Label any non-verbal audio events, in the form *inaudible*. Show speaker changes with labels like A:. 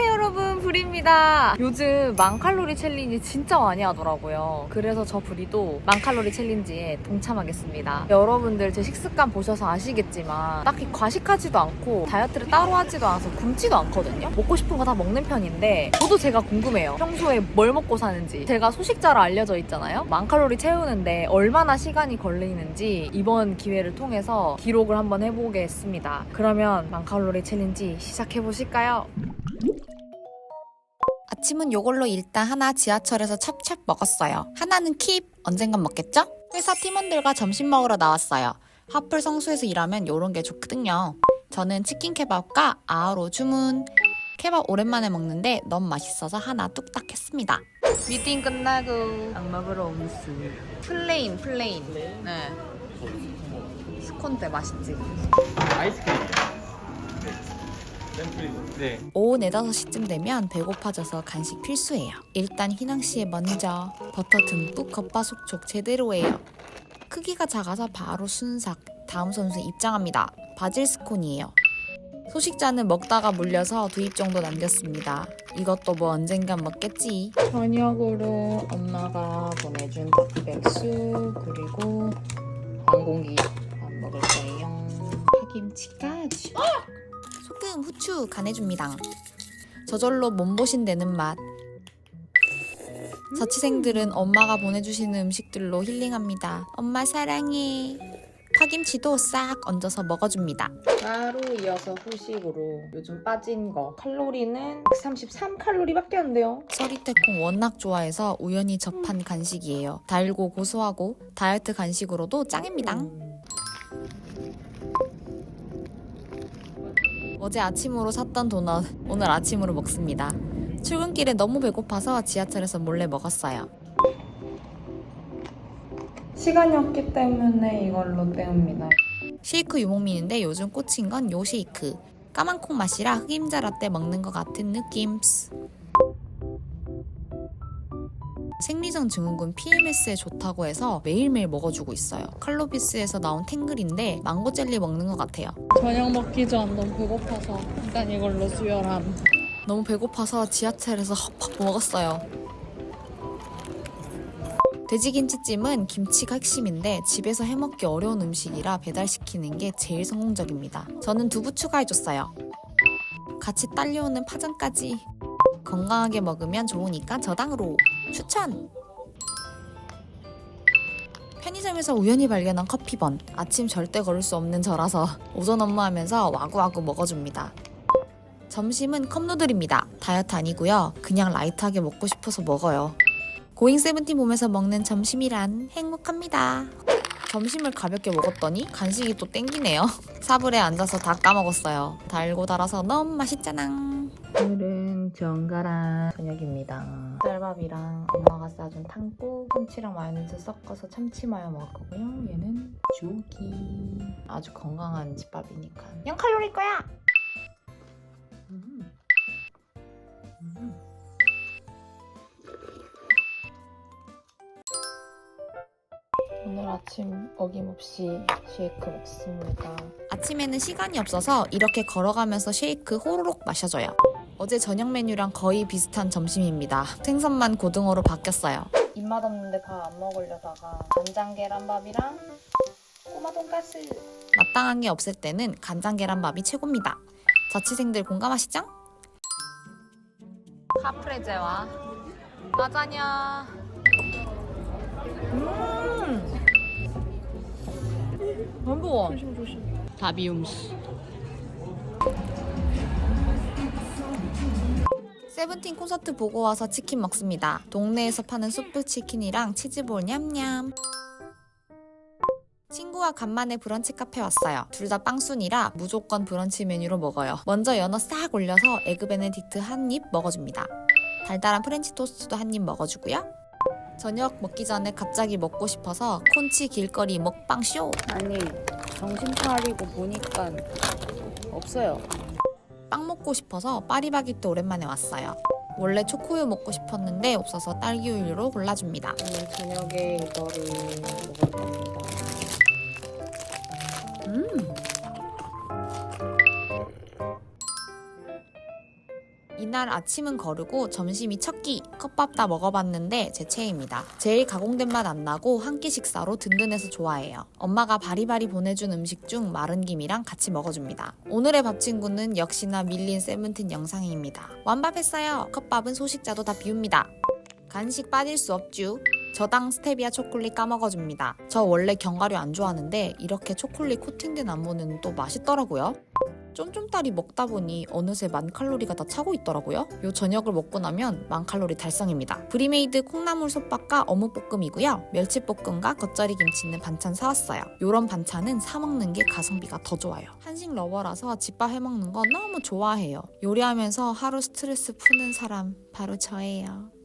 A: 안녕하세요 여러분. 브리입니다. 요즘 만칼로리 챌린지 진짜 많이 하더라고요. 그래서 저 브리도 만칼로리 챌린지에 동참하겠습니다. 여러분들 제 식습관 보셔서 아시겠지만 딱히 과식하지도 않고 다이어트를 따로 하지도 않아서 굶지도 않거든요. 먹고 싶은 거 다 먹는 편인데 저도 제가 궁금해요. 평소에 뭘 먹고 사는지. 제가 소식자로 알려져 있잖아요. 만칼로리 채우는데 얼마나 시간이 걸리는지 이번 기회를 통해서 기록을 한번 해보겠습니다. 그러면 만칼로리 챌린지 시작해보실까요?
B: 아침은 요걸로 일단 하나 지하철에서 찹찹 먹었어요. 하나는 킵 언젠간 먹겠죠? 회사 팀원들과 점심 먹으러 나왔어요. 하플 성수에서 일하면 요런 게 좋거든요. 저는 치킨 케밥과 아아로 주문. 케밥 오랜만에 먹는데 너무 맛있어서 하나 뚝딱 했습니다.
A: 미팅 끝나고 약 먹으러 옴수 플레인 플레인 네 스콘데 맛있지
C: 아이스크림. 네. 네.
B: 오후 4, 5시쯤 되면 배고파져서 간식 필수예요. 일단 희낭씨의 먼저 버터 듬뿍 겉바속촉 제대로예요. 크기가 작아서 바로 순삭. 다음 선수 입장합니다. 바질 스콘이에요. 소식자는 먹다가 물려서 두 입 정도 남겼습니다. 이것도 뭐 언젠간 먹겠지.
A: 저녁으로 엄마가 보내준 닭백수 그리고 왕공기 밥 먹을 거예요 파김치까지
B: 소금, 후추 간해줍니다. 저절로 몸보신 되는 맛. 자취생들은 엄마가 보내주시는 음식들로 힐링합니다. 엄마 사랑해. 파김치도 싹 얹어서 먹어줍니다.
A: 바로 이어서 후식으로 요즘 빠진 거 칼로리는 133 칼로리밖에 안 돼요
B: 서리태콩 워낙 좋아해서 우연히 접한 간식이에요. 달고 고소하고 다이어트 간식으로도 짱입니다. 어제 아침으로 샀던 도넛 오늘 아침으로 먹습니다. 출근길에 너무 배고파서 지하철에서 몰래 먹었어요.
A: 시간이 없기 때문에 이걸로 때웁니다
B: 쉐이크 유목민인데 요즘 꽂힌 건 요 쉐이크. 까만 콩 맛이라 흑임자 라떼 먹는 것 같은 느낌. 생리성 증후군 PMS에 좋다고 해서 매일매일 먹어주고 있어요. 칼로비스에서 나온 탱글인데 망고 젤리 먹는 것 같아요.
D: 저녁 먹기 전 너무 배고파서 일단 이걸로 수혈함.
B: 너무 배고파서 지하철에서 헉헉 먹었어요. 돼지김치찜은 김치가 핵심인데 집에서 해먹기 어려운 음식이라 배달시키는 게 제일 성공적입니다. 저는 두부 추가해줬어요. 같이 딸려오는 파전까지 건강하게 먹으면 좋으니까 저당으로 추천! 편의점에서 우연히 발견한 커피번 아침 절대 걸을 수 없는 저라서 오전 업무하면서 와구와구 먹어줍니다. 점심은 컵누들입니다. 다이어트 아니고요. 그냥 라이트하게 먹고 싶어서 먹어요. 고잉 세븐틴 보면서 먹는 점심이란 행복합니다. 점심을 가볍게 먹었더니 간식이 또 땡기네요. *laughs* 사불에 앉아서 다 까먹었어요. 달고 달아서 너무 맛있잖아.
A: 오늘은 정갈한 저녁입니다. 쌀밥이랑 엄마가 싸준 탕국, 참치랑 마요네즈 섞어서 참치 마요 먹을 거고요. 얘는 조기. 아주 건강한 집밥이니까 0칼로리 거야. 오늘 아침 어김없이 쉐이크 먹습니다.
B: 아침에는 시간이 없어서 이렇게 걸어가면서 쉐이크 호로록 마셔줘요. 어제 저녁 메뉴랑 거의 비슷한 점심입니다. 생선만 고등어로 바뀌었어요.
A: 입맛 없는데 밥 안 먹으려다가 간장 계란밥이랑 꼬마 돈가스
B: 마땅한 게 없을 때는 간장 계란밥이 최고입니다. 자취생들 공감하시죠?
A: 카프레제와 라자냐 음 너무
D: 다비움스.
B: 세븐틴 콘서트 보고 와서 치킨 먹습니다. 동네에서 파는 숯불 치킨이랑 치즈볼 냠냠. 친구와 간만에 브런치 카페 왔어요. 둘 다 빵순이라 무조건 브런치 메뉴로 먹어요. 먼저 연어 싹 올려서 에그 베네딕트 한 입 먹어줍니다. 달달한 프렌치 토스트도 한 입 먹어주고요. 저녁 먹기 전에 갑자기 먹고 싶어서 콘치 길거리 먹방 쇼.
A: 아니 정신 차리고 보니까 없어요
B: 빵 먹고 싶어서 파리바게뜨 오랜만에 왔어요. 원래 초코우유 먹고 싶었는데 없어서 딸기 우유로 골라줍니다.
A: 오늘 저녁에 이거를 먹을 겁니다 음
B: 이날 아침은 거르고 점심이 첫 끼, 컵밥 다 먹어봤는데 제 최애입니다. 제일 가공된 맛 안 나고 한 끼 식사로 든든해서 좋아해요. 엄마가 바리바리 보내준 음식 중 마른 김이랑 같이 먹어줍니다. 오늘의 밥 친구는 역시나 밀린 세븐틴 영상입니다. 완밥했어요. 컵밥은 소식자도 다 비웁니다. 간식 빠질 수 없쥬. 저당 스테비아 초콜릿 까먹어줍니다. 저 원래 견과류 안 좋아하는데 이렇게 초콜릿 코팅된 안무는 또 맛있더라고요. 쫌쫌따리 먹다 보니 어느새 만 칼로리가 다 차고 있더라고요. 요 저녁을 먹고 나면 만 칼로리 달성입니다. 브리메이드 콩나물 솥밥과 어묵볶음이고요. 멸치볶음과 겉절이 김치 있는 반찬 사왔어요. 요런 반찬은 사 먹는 게 가성비가 더 좋아요. 한식 러버라서 집밥 해 먹는 거 너무 좋아해요. 요리하면서 하루 스트레스 푸는 사람 바로 저예요.